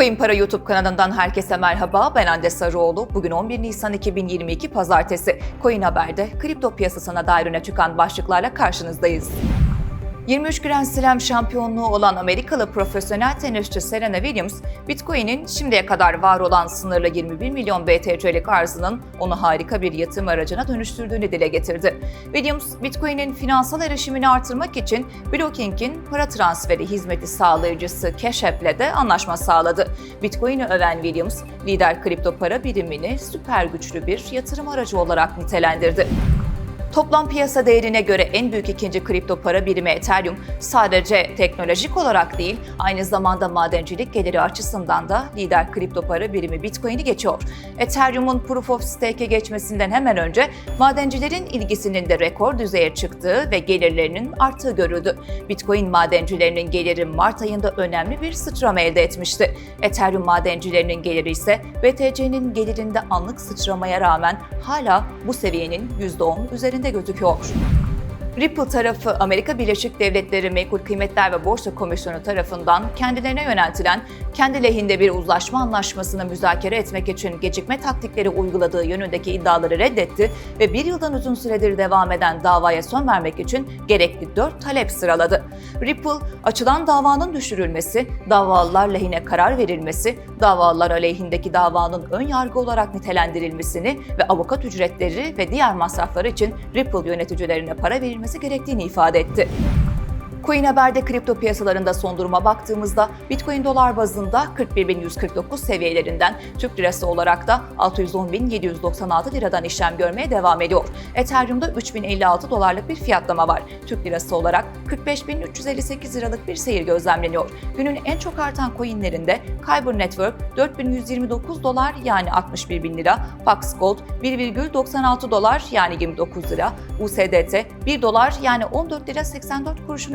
Coin Para YouTube kanalından herkese merhaba. Ben Hande Sarıoğlu. Bugün 11 Nisan 2022 Pazartesi. Coin Haber'de kripto piyasasına dair öne çıkan başlıklarla karşınızdayız. 23 Grand Slam şampiyonluğu olan Amerikalı profesyonel tenisçi Serena Williams, Bitcoin'in şimdiye kadar var olan sınırlı 21 milyon BTC'lik arzının onu harika bir yatırım aracına dönüştürdüğünü dile getirdi. Williams, Bitcoin'in finansal erişimini artırmak için Blocking'in para transferi hizmeti sağlayıcısı Cash App'le de anlaşma sağladı. Bitcoin'i öven Williams, lider kripto para birimini süper güçlü bir yatırım aracı olarak nitelendirdi. Toplam piyasa değerine göre en büyük ikinci kripto para birimi Ethereum sadece teknolojik olarak değil, aynı zamanda madencilik geliri açısından da lider kripto para birimi Bitcoin'i geçiyor. Ethereum'un Proof of Stake'e geçmesinden hemen önce madencilerin ilgisinin de rekor düzeye çıktığı ve gelirlerinin arttığı görüldü. Bitcoin madencilerinin geliri Mart ayında önemli bir sıçrama elde etmişti. Ethereum madencilerinin geliri ise BTC'nin gelirinde anlık sıçramaya rağmen hala bu seviyenin %10 üzerinde gözüküyor. Ripple tarafı Amerika Birleşik Devletleri Menkul Kıymetler ve Borsa Komisyonu tarafından kendilerine yöneltilen kendi lehinde bir uzlaşma anlaşmasını müzakere etmek için gecikme taktikleri uyguladığı yönündeki iddiaları reddetti ve bir yıldan uzun süredir devam eden davaya son vermek için gerekli dört talep sıraladı. Ripple, açılan davanın düşürülmesi, davalılar lehine karar verilmesi, davalılar aleyhindeki davanın ön yargı olarak nitelendirilmesini ve avukat ücretleri ve diğer masraflar için Ripple yöneticilerine para verilmesi gerektiğini ifade etti. Coin Haber'de kripto piyasalarında son duruma baktığımızda Bitcoin dolar bazında 41.149 seviyelerinden Türk lirası olarak da 610.796 liradan işlem görmeye devam ediyor. Ethereum'da 3.056 dolarlık bir fiyatlama var. Türk lirası olarak 45.358 liralık bir seyir gözlemleniyor. Günün en çok artan coinlerinde Kyber Network 4.129 dolar yani 61.000 lira, Pax Gold 1,96 dolar yani 29 lira, USDT 1 dolar yani 14 lira 84 kuruşun